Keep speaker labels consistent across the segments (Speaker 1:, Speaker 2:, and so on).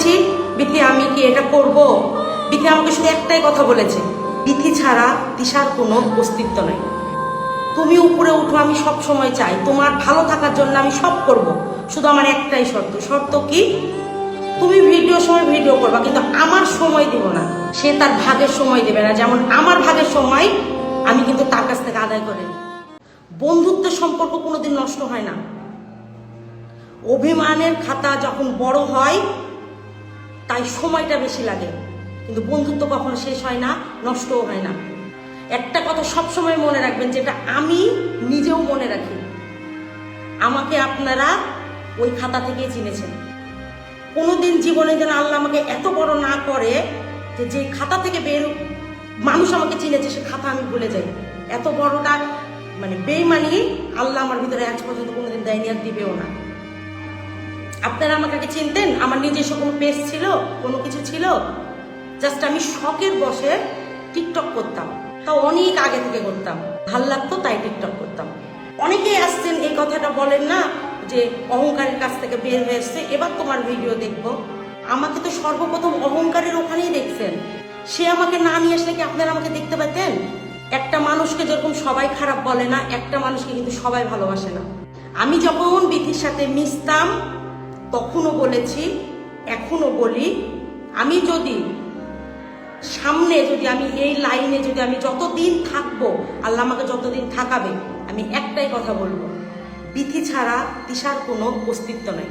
Speaker 1: করেছি বিথি, আমি কি এটা করব? বিথি আমাকে শুধু একটাই কথা বলেছে, বিথি ছাড়া দিশার কোনো অস্তিত্ব নেই। তুমি উপরে উঠো, আমি সব সময় চাই। তোমার ভালো থাকার জন্য আমি সব করব। শুধু আমার একটাই শর্ত। শর্ত কি? তুমি ভিডিও সময় ভিডিও করবা, কিন্তু আমার সময় দিব না। সে তার ভাগের সময় দেবে না। যেমন আমার ভাগের সময় আমি কিন্তু তার কাছ থেকে আদায় করে। বন্ধুত্বের সম্পর্ক কোনোদিন নষ্ট হয় না। অভিমানের খাতা যখন বড় হয় তাই সময়টা বেশি লাগে। কিন্তু বন্ধুত্ব কখনো শেষ হয় না, নষ্টও হয় না। একটা কথা সবসময় মনে রাখবেন, যেটা আমি নিজেও মনে রাখি। আমাকে আপনারা ওই খাতা থেকেই চিনেছেন। কোনোদিন জীবনে যেন আল্লাহ আমাকে এত বড় না করে যে যে খাতা থেকে বের মানুষ আমাকে চিনেছে, সে খাতা আমি ভুলে যাই। এত বড়টা মানে বেইমানি আল্লাহ আমার ভিতরে আজ পর্যন্ত কোনোদিন দেয়নি আর দিবেও না। আপনারা আমাকে চিনতেন? আমার নিজস্ব কোনো পেজ ছিল, কোনো কিছু ছিল? জাস্ট আমি শখের বসে টিকটক করতাম। তা অনেক আগে থেকে করতাম। ভালো লাগতো, তাই টিকটক করতাম। অনেকেই আসছেন, এই কথাটা বলেন না যে অহংকারের কাছ থেকে বের হয়ে এসছে, এবার তোমার ভিডিও দেখব। আমাকে তো সর্বপ্রথম অহংকারের ওখানেই দেখছেন। সে আমাকে না নিয়ে আসলে কি আপনারা আমাকে দেখতে পেতেন একটা মানুষকে যেরকম সবাই খারাপ বলে না, একটা মানুষকে কিন্তু সবাই ভালোবাসে না। আমি যখন বিধির সাথে মিশতাম তখনও বলেছি এখনও বলি, আমি যদি সামনে যদি আমি এই লাইনে যদি আমি যতদিন থাকব, আল্লাহ আমাকে যতদিন থাকাবে, আমি একটাই কথা বলব বিধি ছাড়া দিশার কোনো অস্তিত্ব নেই।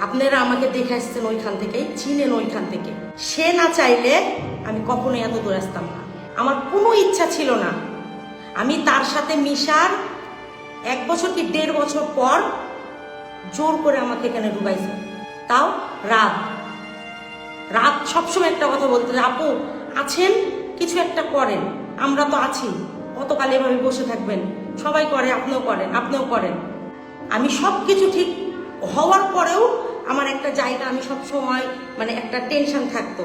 Speaker 1: আপনারা আমাকে দেখে আসছেন ওইখান থেকেই চিনেন ওইখান থেকে। সে না চাইলে আমি কখনোই এত দূর আসতাম না। আমার কোনো ইচ্ছা ছিল না। আমি তার সাথে মিশার এক বছর কি দেড় বছর পর জোর করে আমাকে এখানে ঢুকাইছে তাও রাত। রাত সবসময় একটা কথা বলতে আপু, আছেন? কিছু একটা করেন। আমরা তো আছি। কতকাল এভাবে বসে থাকবেন। সবাই করে, আপনিও করেন আপনিও করেন। আমি সব কিছু ঠিক হওয়ার পরেও আমার একটা জায়গা, আমি সব সময় মানে একটা টেনশন থাকতো।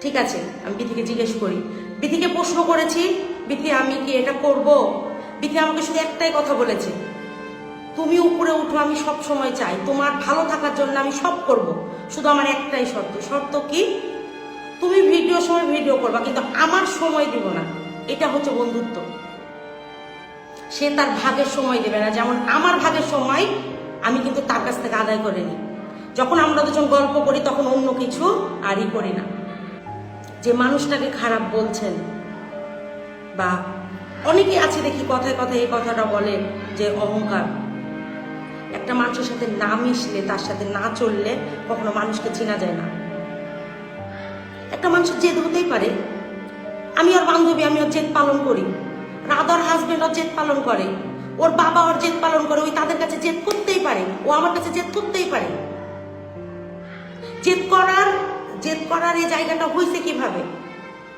Speaker 1: ঠিক আছে, আমি বিথিকে জিজ্ঞেস করি, বিথিকে প্রশ্ন করেছি, বিথি আমি কি এটা করব? বিথি আমাকে শুধু একটাই কথা বলেছে তুমি উপরে উঠো, আমি সব সময় চাই। তোমার ভালো থাকার জন্য আমি সব করব। শুধু আমার একটাই শর্ত। শর্ত কি? তুমি ভিডিও সময় ভিডিও করবা, কিন্তু আমার সময় দিব না। এটা হচ্ছে বন্ধুত্ব। সে তার ভাগের সময় দেবে না। যেমন আমার ভাগের সময় আমি কিন্তু তার কাছ থেকে আদায় করে নিই। যখন আমরা দুজন গল্প করি, তখন অন্য কিছু আরই করি না। যে মানুষটাকে খারাপ বলছেন, বা অনেকে আছে দেখি কথায় কথায় এই কথাটা বলে যে অহংকার। একটা মানুষের সাথে না মিশলে, তার সাথে না চললে কখনো মানুষকে চেনা যায় না। একটা মানুষের জেদ হতেই পারে। আমি ওর বান্ধবী, আমি ওর জেদ পালন করি। রাধার হাজবেন্ড ওর জেদ পালন করে। ওর বাবা ওর জেদ পালন করে। ওই তাদের কাছে জেদ করতেই পারে। ও আমার কাছে জেদ করতেই পারে। জেদ করার জেদ করার এই জায়গাটা হয়েছে কীভাবে?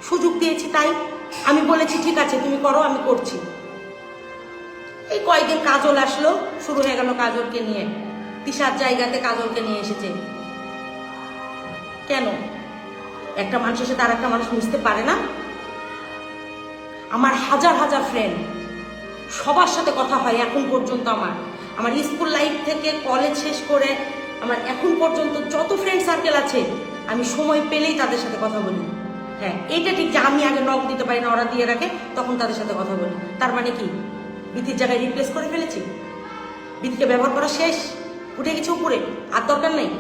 Speaker 1: সুযোগ দিয়েছি তাই। আমি বলেছি, ঠিক আছে, তুমি করো, আমি করছি। এই কয়েকদিন কাজল আসলো, শুরু হয়ে গেল কাজলকে নিয়ে। তিসার জায়গাতে কাজলকে নিয়ে এসেছে। কেন? একটা মানুষের সাথে আর একটা মানুষ মিশতে পারে না? আমার হাজার হাজার ফ্রেন্ড সবার সাথে কথা হয় এখন পর্যন্ত আমার। আমার স্কুল লাইফ থেকে কলেজ শেষ করে আমার এখন পর্যন্ত যত ফ্রেন্ড সার্কেল আছে, আমি সময় পেলেই তাদের সাথে কথা বলি। হ্যাঁ এটা ঠিক যে আমি আগে নক দিতে পারি না, ওরা দিয়ে রাখে, তখন তাদের সাথে কথা বলি। তার মানে কি? বিধির জায়গায় রিপ্লেস করে ফেলেছি। বিধিকে ব্যবহার করা শেষ। উঠে গেছে উপরে। আর দরকার নেই।